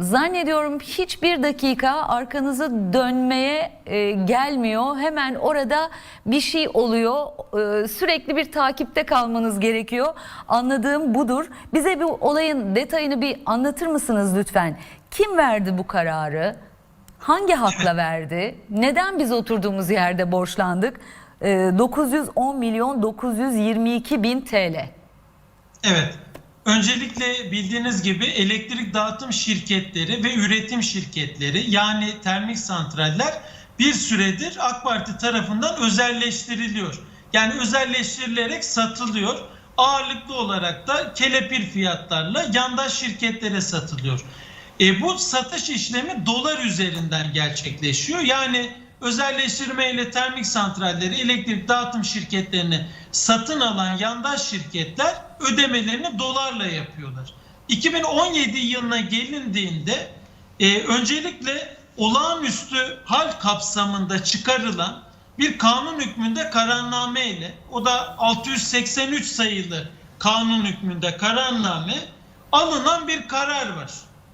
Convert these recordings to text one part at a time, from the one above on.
zannediyorum hiçbir dakika arkanızı dönmeye e, gelmiyor. Hemen orada bir şey oluyor. E, sürekli bir takipte kalmanız gerekiyor. Anladığım budur. Bize bu olayın detayını bir anlatır mısınız lütfen? Kim verdi bu kararı? Hangi hakla verdi? Neden biz oturduğumuz yerde borçlandık? E, 910 milyon 922 bin TL. Evet. Öncelikle bildiğiniz gibi elektrik dağıtım şirketleri ve üretim şirketleri yani termik santraller bir süredir AK Parti tarafından özelleştiriliyor. Yani özelleştirilerek satılıyor. Ağırlıklı olarak da kelepir fiyatlarla yandaş şirketlere satılıyor. E, bu satış işlemi dolar üzerinden gerçekleşiyor. Yani özelleştirmeyle termik santralleri, elektrik dağıtım şirketlerini satın alan yandaş şirketler ödemelerini dolarla yapıyorlar. 2017 yılına gelindiğinde e, öncelikle olağanüstü hal kapsamında çıkarılan bir kanun hükmünde kararname ile o da 683 sayılı kanun hükmünde kararname alınan bir karar var.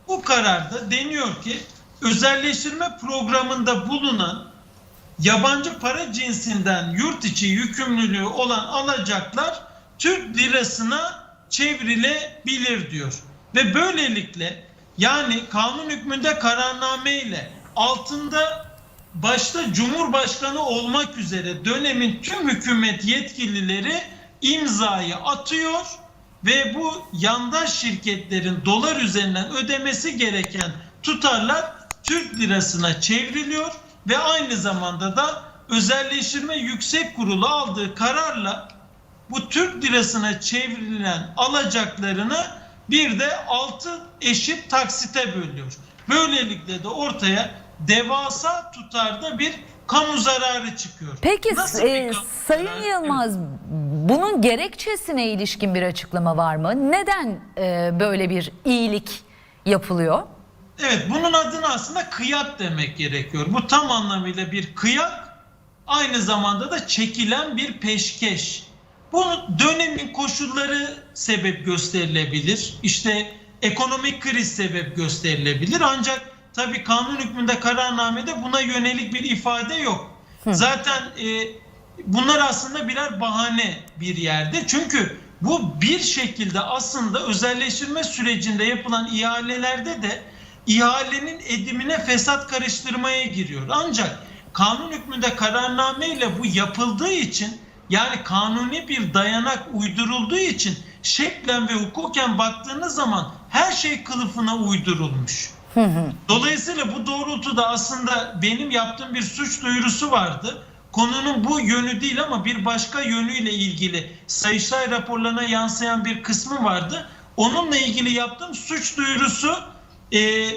Bu kararda deniyor ki özelleştirme programında bulunan yabancı para cinsinden yurt içi yükümlülüğü olan alacaklar Türk lirasına çevrilebilir diyor. Ve böylelikle yani kanun hükmünde kararname ile altında başta Cumhurbaşkanı olmak üzere dönemin tüm hükümet yetkilileri imzayı atıyor ve bu yandaş şirketlerin dolar üzerinden ödemesi gereken tutarlar Türk lirasına çevriliyor ve aynı zamanda da özelleştirme yüksek kurulu aldığı kararla bu Türk lirasına çevrilen alacaklarını bir de 6 eşit taksite bölüyor. Böylelikle de ortaya devasa tutarda bir kamu zararı çıkıyor. Peki e, Sayın? Yılmaz bunun gerekçesine ilişkin bir açıklama var mı? Neden e, böyle bir iyilik yapılıyor? Evet bunun adına aslında kıyak demek gerekiyor. Bu tam anlamıyla bir kıyak aynı zamanda da çekilen bir peşkeş. Bunun dönemin koşulları sebep gösterilebilir. İşte ekonomik kriz sebep gösterilebilir. Ancak tabii kanun hükmünde kararnamede buna yönelik bir ifade yok. Zaten e, bunlar aslında birer bahane bir yerde. Çünkü bu bir şekilde aslında özelleştirme sürecinde yapılan ihalelerde de ihalenin edimine fesat karıştırmaya giriyor. Ancak kanun hükmünde kararname ile bu yapıldığı için yani kanuni bir dayanak uydurulduğu için şeklen ve hukuken baktığınız zaman her şey kılıfına uydurulmuş. Dolayısıyla bu doğrultuda aslında benim yaptığım bir suç duyurusu vardı. Konunun bu yönü değil ama bir başka yönüyle ilgili Sayıştay raporlarına yansıyan bir kısmı vardı. Onunla ilgili yaptığım suç duyurusu e,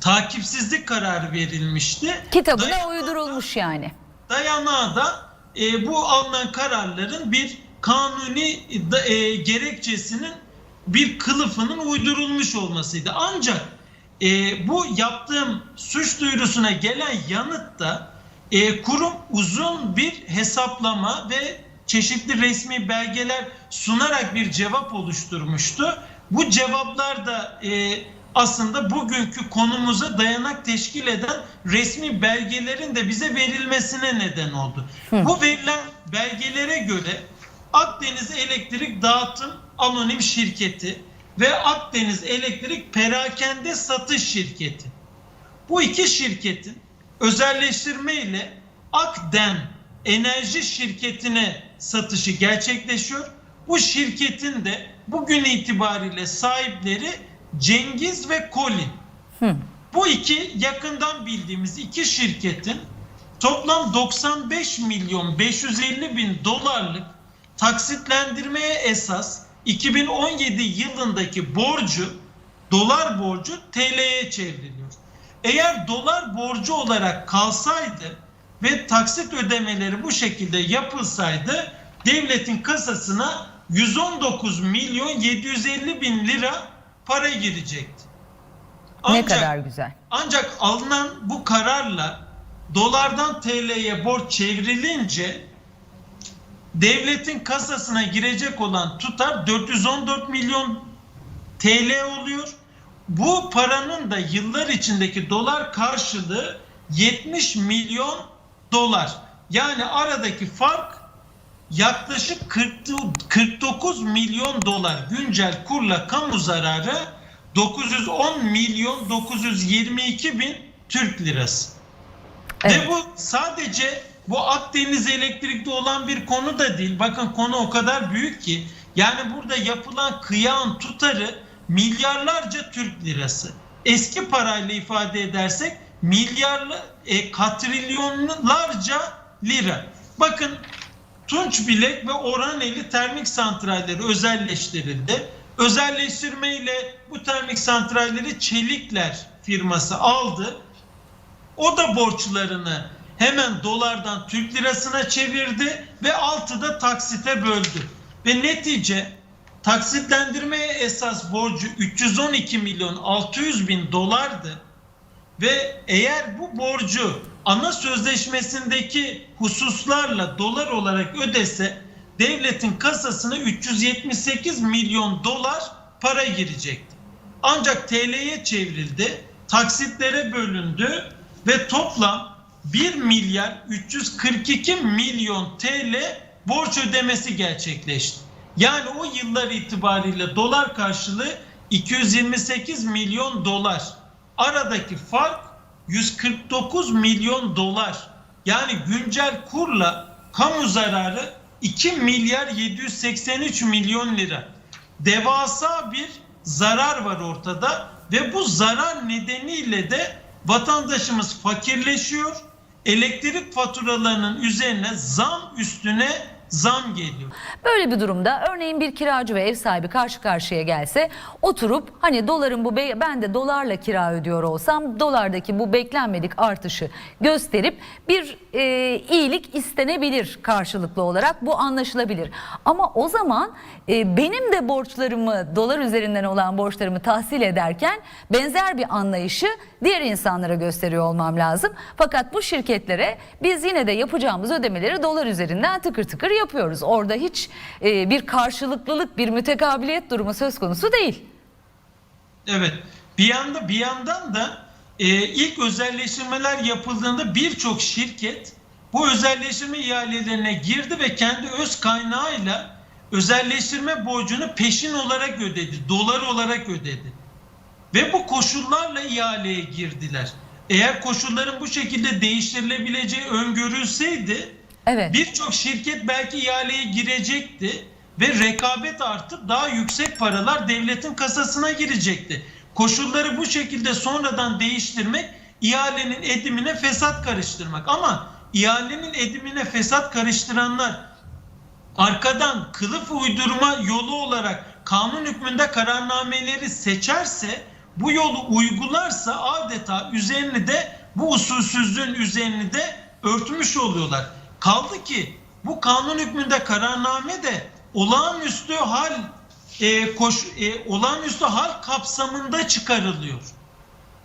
takipsizlik kararı verilmişti. Kitabına Dayanağı- uydurulmuş yani. Dayanağı da e, bu alınan kararların bir kanuni e, gerekçesinin bir kılıfının uydurulmuş olmasıydı. Ancak e, bu yaptığım suç duyurusuna gelen yanıtta e, kurum uzun bir hesaplama ve çeşitli resmi belgeler sunarak bir cevap oluşturmuştu. Bu cevaplar da e, aslında bugünkü konumuza dayanak teşkil eden resmi belgelerin de bize verilmesine neden oldu. Bu verilen belgelere göre Akdeniz Elektrik Dağıtım Anonim Şirketi ve Akdeniz Elektrik Perakende Satış Şirketi. Bu iki şirketin özelleştirme ile Akden Enerji Şirketi'ne satışı gerçekleşiyor. Bu şirketin de bugün itibariyle sahipleri Cengiz ve Colin. Bu iki yakından bildiğimiz iki şirketin toplam 95 milyon 550 bin dolarlık taksitlendirmeye esas 2017 yılındaki borcu dolar borcu TL'ye çevriliyor. Eğer dolar borcu olarak kalsaydı ve taksit ödemeleri bu şekilde yapılsaydı devletin kasasına 119 milyon 750 bin lira para girecekti. ne kadar güzel. Ancak alınan bu kararla dolardan TL'ye borç çevrilince devletin kasasına girecek olan tutar 414 milyon TL oluyor. bu paranın da yıllar içindeki dolar karşılığı 70 milyon dolar. Yani aradaki fark yaklaşık 40 49 milyon dolar güncel kurla kamu zararı 910 milyon 922 bin Türk lirası. Evet. Ve bu sadece bu Akdeniz elektrikte olan bir konu da değil. Bakın konu o kadar büyük ki. Yani burada yapılan kıyağın tutarı milyarlarca Türk lirası. Eski parayla ifade edersek milyarlı, e, katrilyonlarca lira. Bakın Tunç Bilek ve Orhaneli termik santralleri özelleştirildi. Özelleştirmeyle bu termik santralleri Çelikler firması aldı. O da borçlarını hemen dolardan Türk lirasına çevirdi ve altı da taksite böldü. Ve netice taksitlendirmeye esas borcu 312 milyon 600 bin dolardı. Ve eğer bu borcu ana sözleşmesindeki hususlarla dolar olarak ödese devletin kasasına 378 milyon dolar para girecekti. Ancak TL'ye çevrildi, taksitlere bölündü ve toplam 1 milyar 342 milyon TL borç ödemesi gerçekleşti. Yani o yıllar itibariyle dolar karşılığı 228 milyon dolar. Aradaki fark 149 milyon dolar. Yani güncel kurla kamu zararı 2 milyar 783 milyon lira. Devasa bir zarar var ortada ve bu zarar nedeniyle de vatandaşımız fakirleşiyor. Elektrik faturalarının üzerine zam üstüne zam geliyor. Böyle bir durumda örneğin bir kiracı ve ev sahibi karşı karşıya gelse oturup hani doların bu be- ben de dolarla kira ödüyor olsam dolardaki bu beklenmedik artışı gösterip bir e, iyilik istenebilir karşılıklı olarak bu anlaşılabilir. Ama o zaman e, benim de borçlarımı dolar üzerinden olan borçlarımı tahsil ederken benzer bir anlayışı diğer insanlara gösteriyor olmam lazım. Fakat bu şirketlere biz yine de yapacağımız ödemeleri dolar üzerinden tıkır tıkır yapıyoruz. Orada hiç e, bir karşılıklılık, bir mütekabiliyet durumu söz konusu değil. Evet. Bir yanda bir yandan da e, ilk özelleştirmeler yapıldığında birçok şirket bu özelleştirme ihalelerine girdi ve kendi öz kaynağıyla özelleştirme borcunu peşin olarak ödedi, dolar olarak ödedi. Ve bu koşullarla ihaleye girdiler. Eğer koşulların bu şekilde değiştirilebileceği öngörülseydi Evet. Birçok şirket belki ihaleye girecekti ve rekabet artıp daha yüksek paralar devletin kasasına girecekti. Koşulları bu şekilde sonradan değiştirmek ihalenin edimine fesat karıştırmak. Ama ihalenin edimine fesat karıştıranlar arkadan kılıf uydurma yolu olarak kanun hükmünde kararnameleri seçerse bu yolu uygularsa adeta üzerini de bu usulsüzlüğün üzerini de örtmüş oluyorlar. Kaldı ki bu kanun hükmünde kararname de olağanüstü hal e, koş, e, olağanüstü hal kapsamında çıkarılıyor.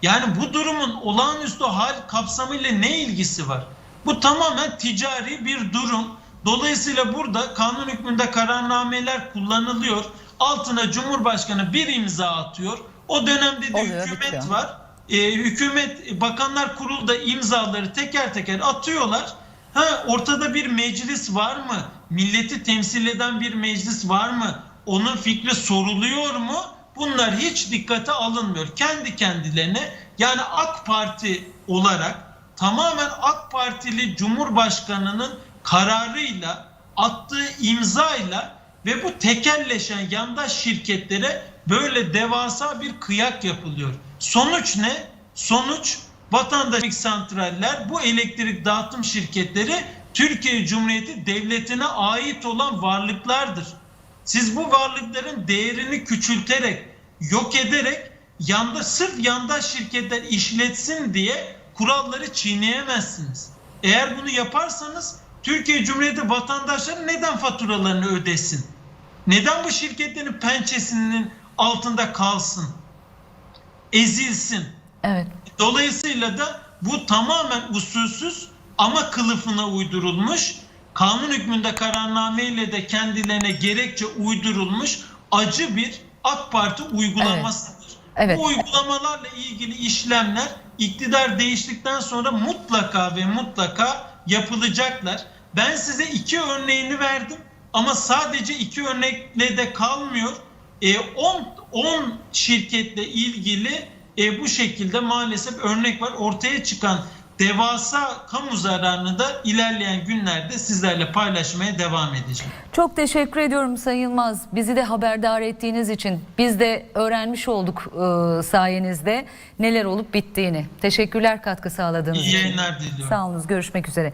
Yani bu durumun olağanüstü hal kapsamıyla ne ilgisi var? Bu tamamen ticari bir durum. Dolayısıyla burada kanun hükmünde kararnameler kullanılıyor. Altına Cumhurbaşkanı bir imza atıyor. O dönemde de Oluyor, hükümet bitiyor. var. Ee, hükümet Bakanlar Kurulu da imzaları teker teker atıyorlar. Ha ortada bir meclis var mı? Milleti temsil eden bir meclis var mı? Onun fikri soruluyor mu? Bunlar hiç dikkate alınmıyor. Kendi kendilerine yani AK Parti olarak tamamen AK Partili Cumhurbaşkanı'nın kararıyla attığı imzayla ve bu tekelleşen yandaş şirketlere böyle devasa bir kıyak yapılıyor. Sonuç ne? Sonuç vatandaşlık santraller bu elektrik dağıtım şirketleri Türkiye Cumhuriyeti Devleti'ne ait olan varlıklardır. Siz bu varlıkların değerini küçülterek, yok ederek yanda sırf yandaş şirketler işletsin diye kuralları çiğneyemezsiniz. Eğer bunu yaparsanız Türkiye Cumhuriyeti vatandaşları neden faturalarını ödesin? Neden bu şirketlerin pençesinin altında kalsın? Ezilsin. Evet. Dolayısıyla da bu tamamen usulsüz ama kılıfına uydurulmuş, kanun hükmünde kararnameyle de kendilerine gerekçe uydurulmuş acı bir AK Parti uygulamasıdır. Evet. Bu uygulamalarla ilgili işlemler iktidar değiştikten sonra mutlaka ve mutlaka yapılacaklar. Ben size iki örneğini verdim ama sadece iki örnekle de kalmıyor. 10 10 şirketle ilgili e, bu şekilde maalesef örnek var. Ortaya çıkan devasa kamu zararını da ilerleyen günlerde sizlerle paylaşmaya devam edeceğim. Çok teşekkür ediyorum Sayın Yılmaz. Bizi de haberdar ettiğiniz için. Biz de öğrenmiş olduk e, sayenizde neler olup bittiğini. Teşekkürler katkı sağladığınız İyi için. yayınlar diliyorum. Sağ olunuz. Görüşmek üzere.